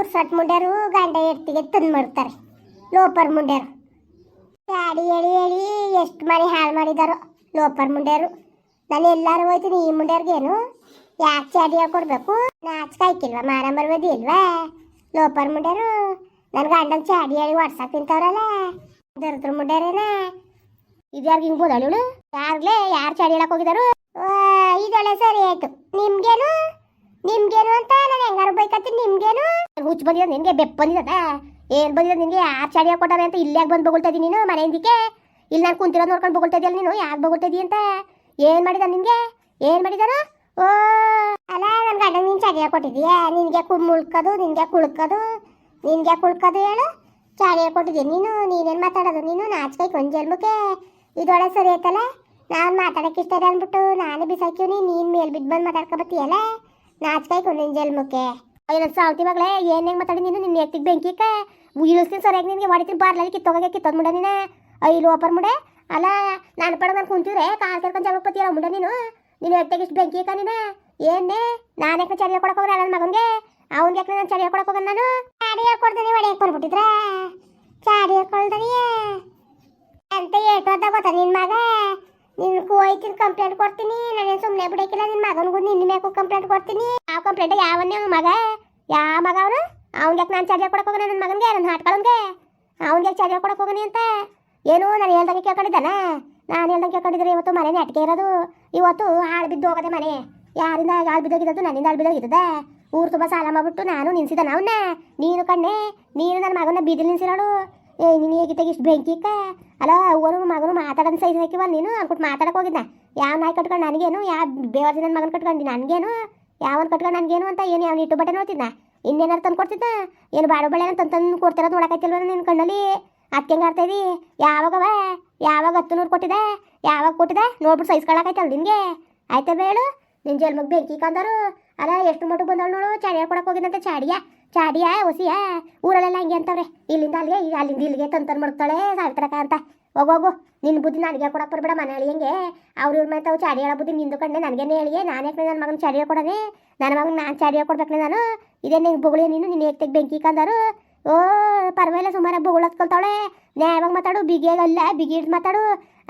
ಗುರ್ಸಟ್ ಮುಂಡ್ಯಾರು ಗಂಡ ಎತ್ತಿಗೆ ತಂದು ಮಾಡ್ತಾರೆ. ಲೋಪರ್ ಮುಂಡ್ಯಾರು. ಗಾಡಿ ಹೇಳಿ ಹೇಳಿ ಎಷ್ಟು ಮನೆ ಹಾಳು ಮಾಡಿದಾರೋ ಲೋಪರ್ ಮುಂಡ್ಯಾರು. ನಾನು ಎಲ್ಲರೂ ಹೋಯ್ತೀನಿ, ಈ ಮುಂಡ್ಯಾರ್ಗೇನು? ಯಾಕೆ ಚಾಡಿ ಕೊಡ್ಬೇಕು? ನಾಚಿಕೆ ಆಯ್ಕಿಲ್ವಾ ಮಾರ ಬದಿ ಇಲ್ವಾ? ಲೋಪರ್ ಮುಂಡ್ಯಾರು. ನನ್ನ ಗಂಡನ ಚಾಡಿ ಹೇಳಿ ವಾಟ್ಸಪ್ ತಿಂತವ್ರಲ್ಲ. ದರ್ದ್ರ ಮುಂಡ್ಯಾರೇನ? ಇದ್ಯಾರ್ಗ ಹಿಂಗೆ ಬೋದಾಳು ಯಾರ್ಲೇ ಯಾರು ಚಾಡಿ ಹೇಳಕ್ ಹೋಗಿದಾರು? ಇದೊಳೆ ಸರಿ ಆಯ್ತು. ನಿಮ್ಗೇನು? ನಿಮ್ಗೇನು ಅಂತ? ನಾನು ಹೆಂಗಾರು ಬೈಕತ್ತೀನಿ ನಿಮ್ಗೇನು? ಹುಚ್ಚು ಬಂದಿದ ನಿನ್ಗೆ, ಬೆಪ್ಪ ಬಂದಿದ ಏನ್ ಬಂದಿದ ನಿನ್ಗೆ? ಯಾರು ಚಾಡಿ ಕೊಟ್ಟಾರೆ ಅಂತ ಇಲ್ಲೇ ಬಂದು ಬೊಗಳ್ತಾ ನೀನು ಮನೆಯಿಂದಕ್ಕೆ? ಇಲ್ಲಿ ನಾನು ಕುಂತಿರೋದು ನೋಡ್ಕೊಂಡು ಬೊಗಳ್ತಾ ಇದೆಯಲ್ಲ ನೀನು? ಯಾಕೆ ಬೊಗಳ್ತಾ ಅಂತ? ಏನ್ ಮಾಡಿದ ನಿನ್ಗೆ? ಏನ್ ಮಾಡಿದಾರ ಓ! ಅಲ್ಲ ನನ್ನ ಗಂಡ ನೀನು ಚಾಡಿ ಕೊಟ್ಟಿದ್ಯಾ ನಿನಗೆ ಕು ಮುಳ್ಕೋದು? ನಿನಗೆ ಕುಳ್ಕೋದು? ನಿನಗೆ ಕುಳ್ಕೋದು ಹೇಳು? ಚಾಡಿ ಕೊಟ್ಟಿದ್ದೀನಿ ನೀನು? ನೀನೇನು ಮಾತಾಡೋದು ನೀನು? ನಾಚಿಕೆ ಕೊಂಜಲ್ಮುಖೆ ಇದೊಳೆ ಸರಿ ಆಯ್ತಲ್ಲ? ನಾನು ಮಾತಾಡಕ್ಕೆ ಇಷ್ಟ ಇದೆ ಅಂದ್ಬಿಟ್ಟು ನಾನೇ ಬಿಸಾಕಿವ್ನಿ ನೀನು ಮೇಲೆ ಬಿದ್ದು ಬಂದು ಮಾತಾಡ್ಕೊಬತ್ತೀಯಲ್ಲ ನಾಚಿಕೆ ಮುಕೆ ಅಯ್ಯೋ ಸಾಲ್ತಿ ಮಗಳೇ, ಏನ್ ಹೆಂಗ್ ಮಾತಾಡಿ ನೀನು? ನಿನ್ನ ಎತ್ತಿಗೆ ಬೆಂಕಿಕ ಇಳಿಸ್ತೀನಿ ಸರಿಯಾಗಿ ನಿನಗೆ. ಹೊಡಿತೀನಿ ಬಾರ್ಲಲ್ಲಿ ಕಿತ್ತೋಗಕ್ಕೆ ಕಿತ್ತೋದ್ ಮುಡ ನೀನು. ಅಯ್ಯೋ ಓಪರ್ ಮುಡೆ. ಅಲ್ಲ, ನಾನು ಪಡ ನಾನು ಕುಂತಿದ್ರೆ ಕಾಲ್ ಕೇಳ್ಕೊಂಡು ಜಾಗ ಪತ್ತಿರ ಮುಡ ನೀನು? ನೀನು ಎತ್ತಿಗೆ ಇಷ್ಟು ಬೆಂಕಿ ಇಕ್ಕ ನೀನು? ಏನೇ ನಾನು ಯಾಕೆ ಚಳಿ ಕೊಡಕ್ಕೆ ಹೋಗ್ರೆ ನನ್ನ ಮಗನಿಗೆ? ಅವ್ನಿಗೆ ಯಾಕೆ ನಾನು ಚಳಿ ಕೊಡಕ್ಕೆ ಹೋಗಲ್ಲ ನಾನು? ಚಾಡಿ ಹೇಳ್ಕೊಡ್ತೀನಿ ಒಳಗೆ ಬರ್ಬಿಟ್ಟಿದ್ರ ಚಾಡಿ ಹೇಳ್ಕೊಳ್ದನಿ ಅಂತ ಹೇಳ್ಕೊಳ್ತಾ ಗೊತ್ತಾ ನಿನ್ನ ಮಗ? ನಿನ್ನ ಹೋಯ್ತೀನಿ ಕಂಪ್ಲೇಂಟ್ ಕೊಡ್ತೀನಿ, ನನ್ನ ಸುಮ್ಮನೆ ಬಿಡಕ್ಕಿಲ್ಲ ನಿನ್ನ ಮಗನಿಗೂ ನಿನ್ನ ಮೇಗೂ ಕಂಪ್ಲೇಂಟ್ ಕೊಡ್ತೀನಿ. ಯಾವ ಕಂಪ್ಲೇಂಟ್ ಯಾವನ್ನೇ ಅವನ ಮಗ? ಯಾವ ಮಗ ಅವನು? ಅವ್ನಿಗೆ ನಾನು ಚಾರ್ಜರ್ ಕೊಡಕ್ಕೆ ಹೋಗೋಣ ನನ್ನ ಮಗನಿಗೆ ನನ್ನ ಹಾಟ್ಕೊಳಂಗೆ ಅವ್ನಿಗೆ ಚಾರ್ಜರ್ ಕೊಡಕ್ಕೆ ಹೋಗೋಣ ಅಂತ? ಏನು, ನಾನು ಹೇಳ್ದಂಗೆ ಕೇಳ್ಕೊಂಡಿದ್ದಾನ? ನಾನು ಹೇಳ್ದಂಗೆ ಕೇಳ್ಕೊಂಡಿದ್ರೆ ಇವತ್ತು ಮನೆ ನೆಟ್ಗೆ ಇರೋದು. ಇವತ್ತು ಹಾಳು ಬಿದ್ದು ಹೋಗದೆ ಮನೆ. ಯಾರಿಂದ ಹಾಳು ಬಿದ್ದೋಗಿದ್ದು ನನ್ನಿಂದ ಹಾಳು ಬಿದ್ದೋಗಿದ್ದದ ಊರು ತುಂಬ ಸಾಲ ಮಾಡ್ಬಿಟ್ಟು ನಾನು ನಿನ್ಸಿದ್ದಾನ ಅವನ್ನ ನೀನು ಕಣ್ಣೆ, ನೀನು ನನ್ನ ಮಗನ ಬೀದಿ ನಿನ್ಸಿರೋಳು ಏ, ನೀನು ಹೇಗಿತ್ತಾಗ ಇಷ್ಟು ಬೆಂಕಿಕ್ಕ ಅಲ್ಲ ಅವ್ವನು ಮಗನು ಮಾತಾಡೋದು ಸೈಜ್ ಹಾಕಿವ ನೀನು? ಅನ್ಕೊಟ್ಟು ಮಾತಾಡಕ್ಕೆ ಹೋಗಿದ್ದ ಯಾವ ನಾಯಿ ಕಟ್ಕೊಂಡು ನನಗೇನು? ಯಾವ ಬೇವರ್ಸಿ ನನ್ನ ಮಗನ ಕಟ್ಕೊಂಡು ನನಗೇನು? ಯಾವನ್ ಕಟ್ಕೊಂಡು ನನಗೇನು ಅಂತ ಏನು ಯಾವ ಇಟ್ಟು ಬಟ್ಟೆ ನೋಡ್ತಿದ್ದ ಇನ್ನೇನಾರು ತಂದು ಕೊಡ್ತಿದ್ದ ಏನು ಬಾಡು ಬಳೆ ತಂದು ತಂದು ಕೊಡ್ತಿರೋದು ನೋಡಕತ್ತಿಲ್ವ ನಿನ್ನ ಕಣ್ಣಲ್ಲಿ? ಅದಕ್ಕೆ ಹೆಂಗೆ ಆಡ್ತಾ ಇದೀ? ಯಾವಾಗವ ಯಾವಾಗ ಹತ್ತು ನೂರು ಕೊಟ್ಟಿದೆ? ಯಾವಾಗ ಕೊಟ್ಟಿದೆ? ನೋಡ್ಬಿಟ್ಟು ಸೈಸ್ಕೊಳಕೈತಲ್ಲ ನಿನಗೆ? ಆಯ್ತಾ ಬೇಳು? ನಿನ್ನ ಜಲ್ಮಗ್ ಬೆಂಕಿ ಕಂದರು? ಅಲ್ಲ ಎಷ್ಟು ಮಟ್ಟಿಗೆ ಬಂದಳು ನೋಡು? ಚಾಡಿಯ ಕೊಡಕ್ಕೆ ಹೋಗಿದ್ದಂತೆ ಚಾಡಿಯ ಚಾಡಿಯ, ಒಸಿಯ, ಊರಲ್ಲೆಲ್ಲ ಹಂಗೆ ಅಂತವ್ರೆ. ಇಲ್ಲಿಂದ ಅಲ್ಲಿಗೆ, ಈಗ ಅಲ್ಲಿಂದ ಇಲ್ಲಿಗೆ ತಂತನ್ ಮಾಡ್ತಾಳೆ ಸಾವಿತ್ರಕ ಅಂತ. ಹೋಗೋಗು ನಿನ್ನ ಬುದ್ಧಿ ನನಗೆ ಕೊಡಕ್ಕೆ ಮನೆ ಹೆಂಗೆ. ಅವ್ರ ಇವ್ರ ಮೇಲೆ ತಾವು ಚಾಡಿ ಹೇಳೋ ಬುದ್ಧಿ ನಿಂದು ಕಂಡೆ ನನಗೇನೆ ಹೇಳಿಗೆ ನಾನು ಯಾಕೆ ನನ್ನ ಮಗನ ಚಾಡಿ ಕೊಡನೆ ನನ್ನ ಮಗನ ನಾನು ಚಾಡಿ ಹೇಳ್ಕೊಡ್ಬೇಕು ನಾನು? ಇದೇ ನಿಂಗೆ ಬೊಗಳಿ ನೀನು ನಿನ್ನ ತೆಗೆ ಬೆಂಕಿ ಕಂದರು? ಓ, ಪರವಾಗಿಲ್ಲ ಸುಮಾರು ಬೊಗಳು ಹತ್ಕೊಳ್ತಾವಳೆ. ನ್ಯಾಯವಾಗಿ ಮಾತಾಡು ಬಿಗಿಯಾಗಲ್ಲ ಬಿಗಿ ಹಿಡ್ದು ಮಾತಾಡು.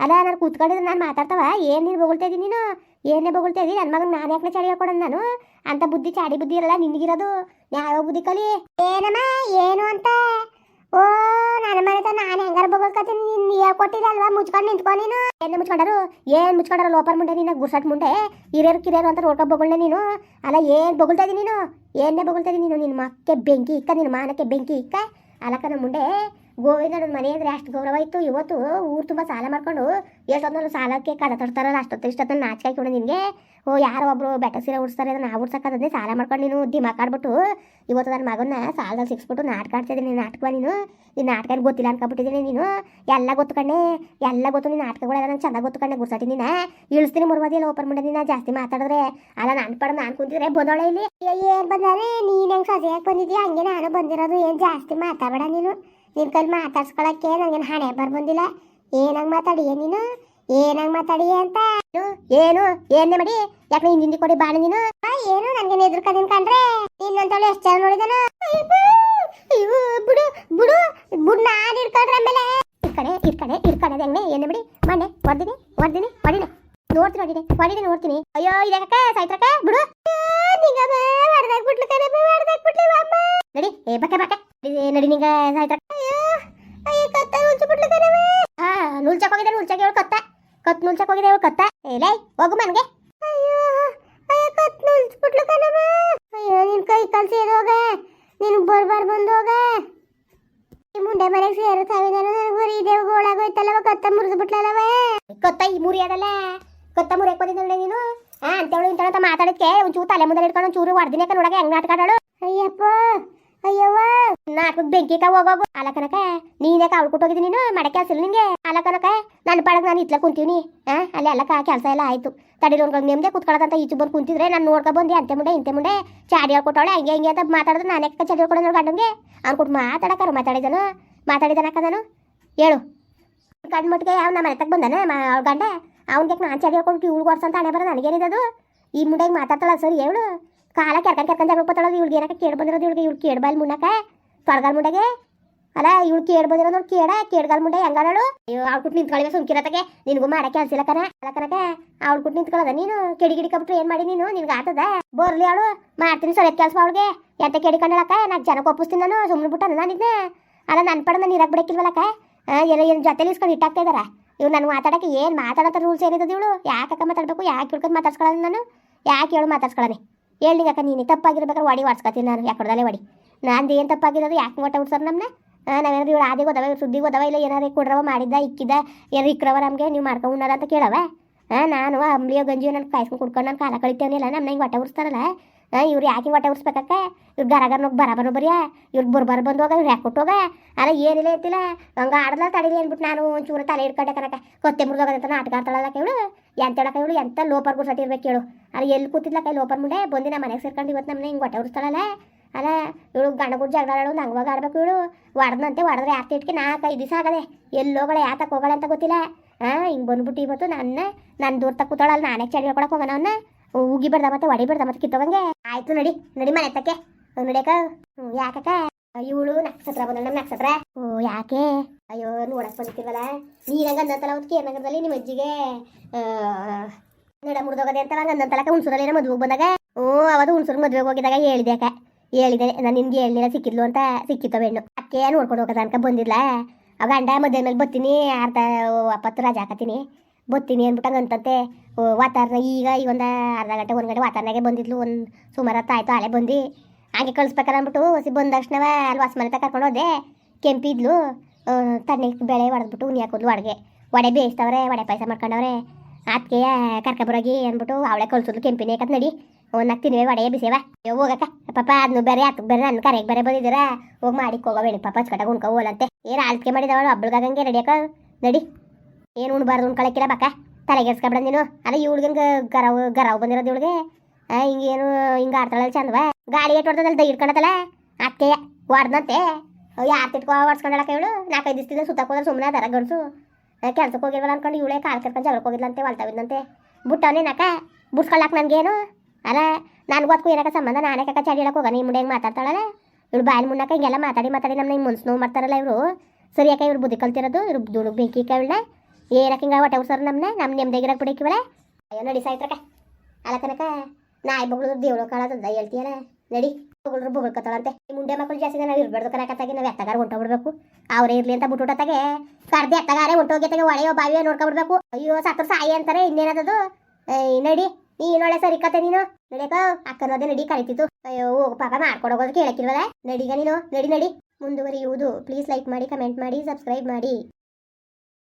ಅಲ್ಲ, ನಾನು ಕೂತ್ಕೊಂಡಿದ್ರೆ ನಾನು ಮಾತಾಡ್ತಾವ? ಏನು ನೀನು ಬೊಗಳ್ತಾ ಇದ್ದೀನಿ ನೀನು? ಏನೇ ಬೊಗಳ್ತಾ ಇದ್ದೀನಿ ನನ್ನ ಮಗನ ನಾನು ಯಾಕೆ ಚಾಡಿ ಹೇಳ್ಕೊಡೋಣ ನಾನು ಅಂತ ಬುದ್ಧಿ ಚಾಡಿ ಬುದ್ಧಿ ಇರಲ್ಲ ನಿನಗಿರೋದು ಯಾವ ಬುದ್ಧಿ ಕಲಿ ಏನಮ್ಮ ಏನು ಅಂತ ಓ ನನ್ನ ಮನೆ ತ ನಾನು ಹೆಂಗಾರ ಬೊಗಳ್ಕತ್ತೀನಿ ನೀನು ಹೇಳ್ಕೊಟ್ಟಿದ್ದಲ್ವಾ ಮುಚ್ಕೊಂಡು ನಿಂತ್ಕೊ ನೀನು ಏನೇ ಮುಚ್ಕೊಂಡರು ಏನು ಮುಚ್ಕೊಂಡರು ಲೋಪರ್ ಮುಂಡೆ ನೀನು ಗುರ್ಸಟ್ ಮುಂಡೆ ಹಿರಿಯರು ಕಿರಿಯರು ಅಂತ ರೋಡ್ಕೊ ಬೊಗಳ್ನೆ ನೀನು ಅಲ್ಲ ಏನು ಬೊಗಳ್ತಾ ಇದೀನಿ ನೀನು ಏನೇ ಬೊಗಳ್ತಾ ಇದೀನಿ ನೀನು ನಿನ್ನ ಮಕ್ಕೆ ಬೆಂಕಿ ಇಕ್ಕ ನಿನ್ನ ಮಾನಕ್ಕೆ ಬೆಂಕಿ ಇಕ್ಕ ಅಲಕ್ಕನ ಮುಂಡೆ ಗೋವಿಂದ ನನ್ನ ಮನೆ ಅಂದ್ರೆ ಅಷ್ಟು ಗೌರವ ಇತ್ತು. ಇವತ್ತು ಊರು ತುಂಬ ಸಾಲ ಮಾಡ್ಕೊಂಡು ಎಷ್ಟೊಂದು ಸಾಲಕ್ಕೆ ಕದ ತಡ್ತಾರಲ್ಲ ಅಷ್ಟೊತ್ತು ಇಷ್ಟೊತ್ತಲ್ಲಿ ನಾಚಿಕೆ ಹಾಕೊಂಡು ನಿನಗೆ. ಓ, ಯಾರೋ ಒಬ್ರು ಬೆಟ್ಟ ಸೀರೆ ಉಡ್ಸ್ತಾರೆ, ಅದನ್ನ ನಾವು ಸಾಲ ಮಾಡ್ಕೊಂಡು ನೀನು ದಿಮಾಕ್ ಆಡ್ಬಿಟ್ಟು ಇವತ್ತು ನನ್ನ ಮಗನ ಸಾಲದಲ್ಲಿ ಸಿಕ್ಸ್ಬಿಟ್ಟು ನಾಟಕ ಆಡ್ತಿದ್ದೀನಿ ನಾಟಕ ನೀನು. ನೀನು ನಾಟಕ ಗೊತ್ತಿಲ್ಲ ಅನ್ಕೊಬಿಟ್ಟಿದ್ದೀನಿ ನೀನು. ಎಲ್ಲ ಗೊತ್ತು ಕಣ್ಣೆ, ಎಲ್ಲ ಗೊತ್ತು ನೀನು ನಾಟಕಗಳೆಲ್ಲ ನಾನು ಚೆನ್ನಾಗಿ ಗೊತ್ತು ಕಣ್ಣೆ ಗುರ್ಸಾಟಿ ನೀನು ಇಳಿಸ್ತೀನಿ ಮುರ್ವದಿಲ್ಲ ಓಪನ್ ಮಾಡಿ ನೀನು ಜಾಸ್ತಿ ಮಾತಾಡಿದ್ರೆ. ಅಲ್ಲ, ನಾನು ಪಡ, ನಾನು ಕುಂತಿದ್ರೆ ಬಂದೋಳೆ ಇಲ್ಲಿ. ಏನು ಬಂದಾರೆ? ನೀನು ಹೆಂಗೆ ಸೊಸೆಯಾಗಿ ಬಂದಿದ್ಯಾ? ಹಂಗೆ ನಾನು ಬಂದಿರೋದು ಏನು ಜಾಸ್ತಿ ಮಾತಾಡಬೇಡ ನೀನು. ನಿನ್ನ ಕೈಲಿ ಮಾತಾಡ್ಸ್ಕೊಳಕ್ಕೆ ನನಗೇನು ಹಣೆ ಬರ್ಬಂದಿಲ್ಲ. ಏನಂಗೆ ಮಾತಾಡಿಯ ನೀನು? ಏನಂಗೆ ಮಾತಾಡಿ ಅಂತ? ಏನು? ಏನು? ಮಾಡಿ? ಯಾಕೆ ನೀನು ಹಿಂದಿ ಕೊಡಿ ಬಾಣ ನೀನು? ಏನು? ನನಗೆ ಎದುರ್ಕದಿನ್ ಕಂಡ್ರೆ ಇನ್ನೊಂದವಳು ಎಷ್ಟು ಜನ ನೋಡಿದನು? ಇವು ಬಿಡು ಬಿಡು ಬಿಡು, ನಾನು ಇಟ್ಕೊಂಡ್ರೆ ಆಮೇಲೆ. ಇರ್ಕಡೆ ಇರ್ಕಡೆ ಇರ್ಕಡೆ ಹೆಂಗೆ ಏನೇ ಬಿಡಿ ಮನೆ ಹೊಡ್ದಿನಿ ಹೊಡ್ದಿನಿ ಹೊಡಿನಿ ನೋಡ್ತೀನಿ ಹೊಡಿನಿ ಹೊಡಿನಿ ನೋಡ್ತೀನಿ. ಅಯ್ಯೋ ಇದಕ್ಕ ಸಾಯ್ತ್ರಕ್ಕ, ಬಿಡು. ನಡಿ, ಏ, ಬಕ್ಕೆ ಬಕ್ಕೆ. ನಡಿ- ನಡಿ ನಿಂಗ ಸಾಯ್ತ್ರಕ್ಕ ಅಯ್ಯೋ ಅಯ್ಯೋ, ಕತ್ತ ನುಲ್ಸ್ಬಿಟ್ಲು ಕರೆ ಹಾ ನುಲ್ಚಕ್ ಹೋಗಿದೆ ನುಲ್ಚಕ್ ಹೇಳು ಕತ್ತ. ಕತ್ ನುಲ್ಚಕ್ ಹೋಗಿದೆ ಹೇಳು ಕತ್ತ. ಏಲೇ ಹೋಗು ಮನ್ಗೆ. ಅಯ್ಯೋ ನಿನ್ ಕೈ ಕಾಲು ಸೇರೋಗ ನೀನು ಬರ್ಬಾರ್ ಬಂದೋಗ ಈ ಮುಂಡೆ ಮನೆಗೆ ಸೇರು ಸಾವಿದಾನ ನನಗೂ ಇದೆ ಗೋಳಾಗೋಯ್ತಲ್ಲವ, ಕತ್ತ ಮುರಿದು ಬಿಟ್ಲಲ್ಲವ. ಕತ್ತ ಈ ಮುರಿ ಅದಲ್ಲ. ಕತ್ತ ಮುರಿಯಕ್ ನೋಡಿ ನೀನು? ಆ, ಅಂತೇಳು ಇಂತ ಮಾತಾಡಕ್ಕೆ ಒಂಚೂರು ತಲೆ ಮುಂದೆ ಇಟ್ಕೊಂಡು ಒಂಚೂರು ಹೊಡೆದಿನ ನೋಡಕ್ಕೆ ಹೆಂಗ್ ನಾಟಕ ಅಯ್ಯಪ್ಪ ಅಯ್ಯವ್ವ, ನಾಲ್ಕು ಬೆಂಕಿ ಕ ಹೋಗೋಗು ಅಲ್ಲ ಕನಕ, ನೀನೇ ಕಾವಲು ಕೊಟ್ಟೋಗಿದ್ದೀನಿ ನೀನು? ಕೆಲಸ ಇಲ್ಲ ನಿಂಗೆ. ಅಲ್ಲ ಕನಕ ನನ್ನ ಪಾಡಕ್ ನಾನು ಇತ್ಲ ಕುಂತೀವಿ ಆ, ಅಲ್ಲಿ ಎಲ್ಲ ಕೆಲಸ ಎಲ್ಲ ಆಯ್ತು. ತಡಿರೋ ನಿಮ್ದೆ ಕುತ್ಕೊಳ್ಳೋದಂತ ಈಚೆ ಬಂದು ಕುಂತಿದ್ರೆ ನಾನು ನೋಡ್ಕೊ ಬಂದೆ ಅಂತೆ ಮುಂಡೆ ಇಂತೆ ಮುಂಡೆ ಚಾಡಿ ಹೇಳ್ಕೊಟ್ಟವಳೆ, ಹಂಗೆ, ಹಿಂಗೆ ಅಂತ ಮಾತಾಡಿದ್ರೆ ನಾನು ಯಾಕೆ ಚಾಡಿ ಹೇಳ್ಕೊಡೋ ಗಂಡಂಗೆ ಅನ್ಕೊಟ್ಟು ಮಾತಾಡಕ್ಕಾರ ಮಾತಾಡಿದನು. ಮಾತಾಡಿದನಕ್ಕ ನಾನು. ಹೇಳು. ಕಣ್ಣು ಮಟ್ಟಿಗೆ ಯಾವ ನಮ್ಮ ಮನೆ ತಗ ಬಂದಾನೆ ಅವ್ಳ ಗಂಡ? ಅವ್ನಿಗೆ ನಾನು ಚಾಡಿ ಹೇಳ್ಕೊಂಡು ಇವ್ಳು ಅಂತ ಹಣೆ ಬರೋ ನನಗೇನಿದೆ ಅದು? ಈ ಮುಂಡೆಗೆ ಮಾತಾಡ್ತಾಳ ಸರಿ, ಹೇಳು. ಕಾಲ ಕೆರ್ಕೊಂಡ್ ಕೆರ್ಕೊಂಡ್ ಜಗಳ ಬತ್ತಳೋದು ಇವ್ಳಿಗೆ ಏನಕ್ಕೆ ಕೇಡ್ ಬಂದಿರೋದು ಇವ್ಳಿಗೆ, ಇವ್ಳು ಕೇಡ್ ಬಾಲ್ ಮುನ್ನಕ ತೊಡಗಾಲ್ ಮುಂಡಗೆ? ಅಲ್ಲ, ಇವ್ಳು ಕೇಡ್ ಬಂದಿರೋದು ನೋಡಿ ಕೇಡ, ಕೇಡ್ಗಾಲ್ ಮುಂಡೆ ಹೆಂಗಾಡಳು ಅಯ್ಯೋ, ಅವ್ಳು ಕುಟ್ ನಿಂತ್ಕೊಳ್ಳಿವೆ ಸುಮ್ಕಿರತ್ತಗೆ ನಿನಗೂ ಮಾಡಕ್ಕೆ ಅನ್ಸಿಲ್ಲ ಕಣ, ಅಲ್ಲ ಕನಕ ಅವ್ಳು ಕುಟ್ ನಿಂತ್ಕೊಳ್ಳೋದ ನೀನು? ಕೆಡಿ ಗಿಡಿ ಏನ್ ಮಾಡಿ ನೀನು? ನಿನ್ಗೆ ಆತದ? ಬೋರ್ಲಿ ಅವಳು ಮಾಡ್ತೀನಿ ಸೊಲೆ ಕೆಲಸ ಅವಳಿಗೆ. ಎಂತ ಕೆಡಿಕೊಂಡಳಕ್ಕ ನಾಲ್ಕು ಜನಕ್ಕೆ ಒಪ್ಪಿಸ್ತೀನಿ ನಾನು ಸುಮ್ಮನೆ ಬಿಟ್ಟ ನಾನು ಇದನ್ನ ಅಲ್ಲ ನನ್ನ ಪಡ ನಾನು ಇರಕ್ಕೆ ಬಿಡಕ್ಕಿಲ್ವಲ್ಲಕ್ಕ ಎಲ್ಲ ಏನು ಜೊತೆಲಿ ಇಸ್ಕೊಂಡು ಇಟ್ಟಾಗ್ತಾ ಇದಾರ? ಇವ್ರು ನಾನು ಮಾತಾಡಕ್ಕೆ ಏನು ಮಾತಾಡತ್ತ ರೂಲ್ಸ್ ಏನಿದೆ ಇವಳು? ಯಾಕಕ್ಕ ಮಾತಾಡಬೇಕು? ಯಾಕೆ ಇಳ್ಕೊಂಡು ಮಾತಾಡ್ಸ್ಕೊಳ್ಳೋದು ನಾನು? ಯಾಕೆ ಹೇಳು ಮಾತಾಡ್ಸ್ಕೊಳ್ಳೋಣ ಹೇಳಿಗಕ್ಕ ನೀನು ತಪ್ಪಾಗಿರ್ಬೇಕಾದ್ರೆ ಒಡಿ ವಾಡ್ಸ್ಕೊತೀನಿ ನಾನು ಯಾಕೊಡ್ದಲ್ಲೇ ಒಡಿ ನಂದು ಏನು ತಪ್ಪಾಗಿರೋದು ಯಾಕೆ ಒಟ್ಟ ಹುಡ್ಸರ್ ನಮ್ಮನ್ನ ನಾವೇನಾದ್ರು ಇವ್ರು ಆದಿಗೆ ಓದವ ಸುದ್ದಿ ಓದವ ಇಲ್ಲ ಏನಾದ್ರು ಕೊಡ್ರವ, ಮಾಡಿದ್ದ ಇಕ್ಕಿದ ಏನಾರು ಇಕ್ರವ ನಮಗೆ, ನೀವು ಮಾಡ್ಕೊಂಡು ಉಣ್ಣದ ಅಂತ ಕೇಳವ? ಹಾಂ ನಾನು ಅಂಬ್ಲಿಯೋ ಗಂಜಿಯೋ ನನ್ನ ಕಾಯ್ಸ್ಕೊಂಡು ಕುಡ್ಕೊಂಡು ನಾನು ಕಾಲ ಕಳಿತೇವನಿಲ್ಲ ನಮ್ಮನ್ನ ಹಿಂಗೆ ಹೊಟ್ಟೆ ಉರ್ಸ್ತಾರಲ್ಲ? ಹಾಂ ಇವ್ರು ಯಾಕೆ ಹೊಟ್ಟೆ ಉರ್ಸ್ಬೇಕಕ್ಕ? ಇವ್ರು ಗರಗರ್ ನುಗ್ ಬರ ಬರೋ ಬರಿಯ ಇವ್ರಿಗೆ ಬರ್ಬಾರ ಬಂದೋಗ ಇವ್ರು ಯಾಕೆ ಕೊಟ್ಟೋಗ ಅಲ್ಲ ಏನಿಲ್ಲ ಇರ್ತಿಲ್ಲ ಹಂಗೆ ಆಡದ ತಡೀಲಿ ಅಂದ್ಬಿಟ್ಟು ನಾನು ಒಂಚೂರು ತಲೆ ಇಟ್ಕೊಂಡೆ ಕನಕ ಕೊತ್ತೆ ಮುರಿದೋಗದಂತ ನಾಟಕ ಆಡ್ತಾಳಲ್ಲ ಕೇಳು ಎಂತ ಹೇಳಕ್ಕ ಇವಳು? ಎಂತ ಲೋಪರ್ ಗುಡ್ಸಟ್ ಇರ್ಬೇಕು ಕೇಳು ಅಲ್ಲ ಎಲ್ಲಿ ಕೂತಿದ್ಲ ಕೈ ಲೋಪರ್ ಮುಂಡೆ ಬಂದು ನಮ್ಮ ಮನೆಗೆ ಸೇರ್ಕೊಂಡು ಇವತ್ತು ನಮ್ಮನ್ನ ಹಿಂಗೆ ಹೊಟ್ಟೆ ಉರ್ಸ್ತಾಳಲ್ಲ. ಅಲ್ಲ, ಇವಳು ಗಂಡ ಗುಡ್ ಜಗಳ ನಂಗೆ ಆಡಬೇಕು ಇವಳು. ಹೊಡೆದಂತೆ ಹೊಡೆದ್ರೆ ಯಾಕೆ ಇಟ್ಕೆ ನಾಲ್ಕೈದು ದಿವಸ ಆಗದೆ. ಎಲ್ಲೋಗಳೆ ಯಾತಕ್ಕೆ ಹೋಗಳೆ ಅಂತ ಗೊತ್ತಿಲ್ಲ. ಹಾಂ ಹಿಂಗೆ ಬಂದ್ಬಿಟ್ಟು ಇವತ್ತು ನನ್ನ ನನ್ನ ದೂರ ತಕ್ಕ ಕೂತಾಳಲ್ಲ, ನಾನೇ ಚಳಿ ಹೇಳ್ಕೊಳಕ್ಕೆ ಹೋಗೋಣ ಅವನ್ನ ಉಗಿ ಬಿಡ್ದ ಮತ್ತೆ ಹೊಡಿ ಬಿಡ್ದ ಮತ್ತೆ ಕಿತ್ತೋಗಂಗೆ. ಆಯ್ತು ನಡಿ ನಡಿ ಮನೆ ತಕ್ಕೆ ನಡಿಯಕ ಯಾಕಕ್ಕ? ಇವಳು ನಕ್ಷತ್ರ ಬಂದ ನಕ್ಷತ್ರ. ಓ, ಯಾಕೆ? ಅಯ್ಯೋ, ನೋಡಕ್ ಬಂದಿರ್ತೀವಲ್ಲ. ನೀರಂಗ ಅಂದಂತಲ್ಲ ಅವತ್ತು ಕೇರ್ನಗರದಲ್ಲಿ ನಿಮ್ಮ ಅಜ್ಜಿಗೆ ನಡ ಮುರಿದೋಗದೆ ಅಂತ ನಂಗೆ ಅಂದಂತಲಕ ಹುಣಸೂರಲ್ಲಿ ಮದುವೆಗೆ ಬಂದಾಗ. ಓ, ಅವತ್ತು ಹುಣಸೂರು ಮದುವೆಗೆ ಹೋಗಿದಾಗ ಹೇಳಿದೆ ಅಕ್ಕ. ಹೇಳಿದೆ, ನಾನು ನಿನ್ಗೆ ಹೇಳಿಲ್ಲ, ಸಿಕ್ಕಿದ್ಲು ಅಂತ ಸಿಕ್ಕಿತ್ತು ಹೆಣ್ಣು. ಅಕ್ಕೆ ನೋಡ್ಕೊಂಡು ಹೋಗೋದ ಅನ್ಕ ಬಂದಿಲ್ಲ ಆ ಗಂಡ ಮದುವೆ ಮೇಲೆ ಬರ್ತೀನಿ, ಅರ್ಧ ಅಪ್ಪತ್ತು ರಜಾ ಹಾಕತ್ತೀನಿ. ಬರ್ತೀನಿ ಅಂದ್ಬಿಟ್ಟಂಗೆ ಅಂತಂತೆ ವಾತಾವರಣ ಈಗ ಈಗ ಒಂದು ಅರ್ಧ ಗಂಟೆ, ಒಂದು ಗಂಟೆ ವಾತಾವರಣಗೆ ಬಂದಿದ್ಲು. ಒಂದು ಸುಮಾರು ಹೊತ್ತು ಆಯ್ತು ಹಳೆ ಬಂದು ಹಾಗೆ ಕಳಿಸ್ಬೇಕಾರೆ ಅಂದ್ಬಿಟ್ಟು ಹಸಿ ಬಂದ ತಕ್ಷಣವ ಅಲ್ಲಿ ಹೊಸ ಮನೆ ಕರ್ಕೊಂಡು ಹೋದೆ. ಕೆಂಪಿದ್ಲು ತಣ್ಣಗೆ ಬೆಳೆ ಹೊಡೆದ್ಬಿಟ್ಟು ಉನಿ ಹಾಕಿದ್ಲು ಅಡುಗೆ ವಡೆ ಬೇಯಿಸ್ತವ್ರೆ, ವಡೆ ಪಾಯಸ ಮಾಡ್ಕೊಂಡವ್ರೆ. ಅದಕ್ಕೆ ಕರ್ಕೊಬರೋಗಿ ಅಂದ್ಬಿಟ್ಟು ಅವಳೆ ಕಳ್ಸಿದ್ಲು ಕೆಂಪಿನೇ ಕತ್ ನಡಿ. ಒಂದು ನಾಲ್ಕು ತಿನ್ನುವೆ ವಡೆ ಬಿಸಿವ. ಹೋಗಕ್ಕ. ಪಾಪ ಅದನ್ನು ಬೇರೆ ಹಾಕ್ ಬೇರೆ ನನ್ನ ಕರೆಗೆ ಬೇರೆ ಬಂದಿದ್ದೀರಾ. ಹೋಗಿ ಮಾಡಿ ಹೋಗಬೇಡಿ ಪಾಪ ಹಚ್ಕಟಾಗ ಉಣ್ಕೋ ಹೋಲಂತೆ. ಏನು ಆಳ್ಕೆ ಮಾಡಿದವಳು ಹಬ್ಬಳಿಗಾಗಂಗೆ ನಡಿಯಕ್ಕ ನಡಿ. ಏನು ಉಣ್ಬಾರ್ದು ಉಣ್ಕೊಳಕ್ಕಿಲ್ಲ ಬಕ್ಕ ತಲೆಗೆಡ್ಸ್ಕೊಬಿಡ ನೀನು. ಅಲ್ಲ ಇವಳಿಗೆ ಗರವ್ ಗರವ್ ಬಂದಿರೋದು ಇವಳಿಗೆ? ಹಿಂಗೇನು ಹಿಂಗೆ ಆಡ್ತಾಳಲ್ಲ ಚಂದವ? ಗಾಡಿ ಏಟ್ ಹೊಡ್ದಲ್ಲ ದೈ ಇಟ್ಕೊಳತ್ತಲ್ಲ ಅದಕ್ಕೆ ಹೊಡ್ದಂತೆ ಯಾರು ತಿಟ್ಕೊ ಹೊಡ್ಸ್ಕೊಂಡಳಕ್ಕ ಇವಳು? ನಾಲ್ಕೈದು ದಿವಸದಿಂದ ಸುತ್ತಕ್ಕೆ ಹೋದ್ರೆ ಸುಮ್ಮನೆ ಅದರ ಗಂಡಸು. ಕೆಲ್ಸಕ್ಕೆ ಹೋಗಿಲ್ವಲ್ಲ ಅನ್ಕೊಂಡು ಇವಳೇ ಕಾಲು ಕರ್ಕೊಂಡು ಜಗಳಕ್ಕೆ ಹೋಗಿದ್ಲಂತೆ ಹೊಲ್ತಾವಿದ್ದಂತೆ ಬುಟ್ಟವನೇ ನಾಕ ಬುಡ್ಸ್ಕೊಳಕ್ ನನಗೇನು? ಅಲ್ಲ, ನನಗೂ ಅದಕ್ಕೂ ಏನಕ್ಕ ಸಂಬಂಧ? ನಾನೇ ಚಡಿ ಹೇಳಕ್ಕೆ ಹೋಗೋಣ ಈ ಮುಂಡೆ ಹೆಂಗೆ ಮಾತಾಡ್ತಾಳಲ್ಲ? ಇವಳು ಬಾಯಲ್ಲಿ ಮುನ್ನಕ ಹಿಂಗೆಲ್ಲ ಮಾತಾಡಿ ಮಾತಾಡಿ ನಮ್ಮ ಹಿಂಗೆ ಮುನ್ಸ್ ನೋವು ಮಾಡ್ತಾರಲ್ಲ ಇವರು. ಸರಿಯಾಕ ಇವ್ರು ಬುದ್ಧಿ ಕಲ್ತಿರೋದು, ಇವ್ರು ದುಡುಗ್ ಬೆಂಕಿ ಕವಳನ್ನ ಏನಕ್ಕೆ ಹಿಂಗೆ ಹೊಟ್ಟೆ ಉರ್ಸೋರು ನಮ್ಮನ್ನ ನಮ್ಮ ನೆಮ್ಮದಿಗಿರಕ್ಕೆ ಬಿಡಕ್ಕಿವಲ್ಲ ಅಯ್ಯೋ, ನಡಿ ಸಾಯ್ತ್ರಕ ಅಲ್ಲ ಕನಕ ನಾಯಿ ಬಗಳು ದೇವಳು ಕಾಳದ ಹೇಳ್ತೀಯಲ್ಲ. ನಡಿ. ಬಗಳು ಬಗಳ್ಕತ್ತಾಳಂತೆ ಈ ಮುಂಡೆ ಮಕ್ಕಳು ಜಾಸ್ತಿ ನಾವು ಇರ್ಬಾರ್ದು ಕನಕತ್ತಾಗಿ ನಾವು ಎತ್ತಗಾರ ಹೊಂಟೋಗ್ಬಿಡ್ಬೇಕು. ಅವರೇ ಇರ್ಲಿ ಅಂತ ಬಿಟ್ಬಿಟ್ಟತ್ತಾಗೆ ಕರ್ದೆ ಎತ್ತಗಾರೆ ಹೊಂಟೋಗಿತ್ತಾಗೆ ಒಳೆಯೋ ಬಾವಿಯೋ ನೋಡ್ಕೊಬಿಡ್ಬೇಕು. ಅಯ್ಯೋ ಸತ್ರ ಸಾಯಿ ಅಂತಾರೆ. ಇನ್ನೇನದದು? ನಡಿ. ನೀನೊಳ್ಳೆ ಸರಿ ಕತೆ ನೀನು. ನಡಿಯಕ ಅಕ್ಕನೋದೆ ನಡಿ ಕರಿತಿತ್ತು. ಅಯ್ಯೋ, ಹೋಗು ಪಾಪ. ಮಾಡ್ಕೊಡೋಗೋದು ಕೇಳಕ್ಕಿಲ್ವಲ್ಲ ನಡಿಗ ನೀನು. ನಡಿ ನಡಿ. ಮುಂದುವರಿಯುವುದು. ಪ್ಲೀಸ್ ಲೈಕ್ ಮಾಡಿ ಕಮೆಂಟ್ ಮಾಡಿ ಸಬ್ಸ್ಕ್ರೈಬ್ ಮಾಡಿ.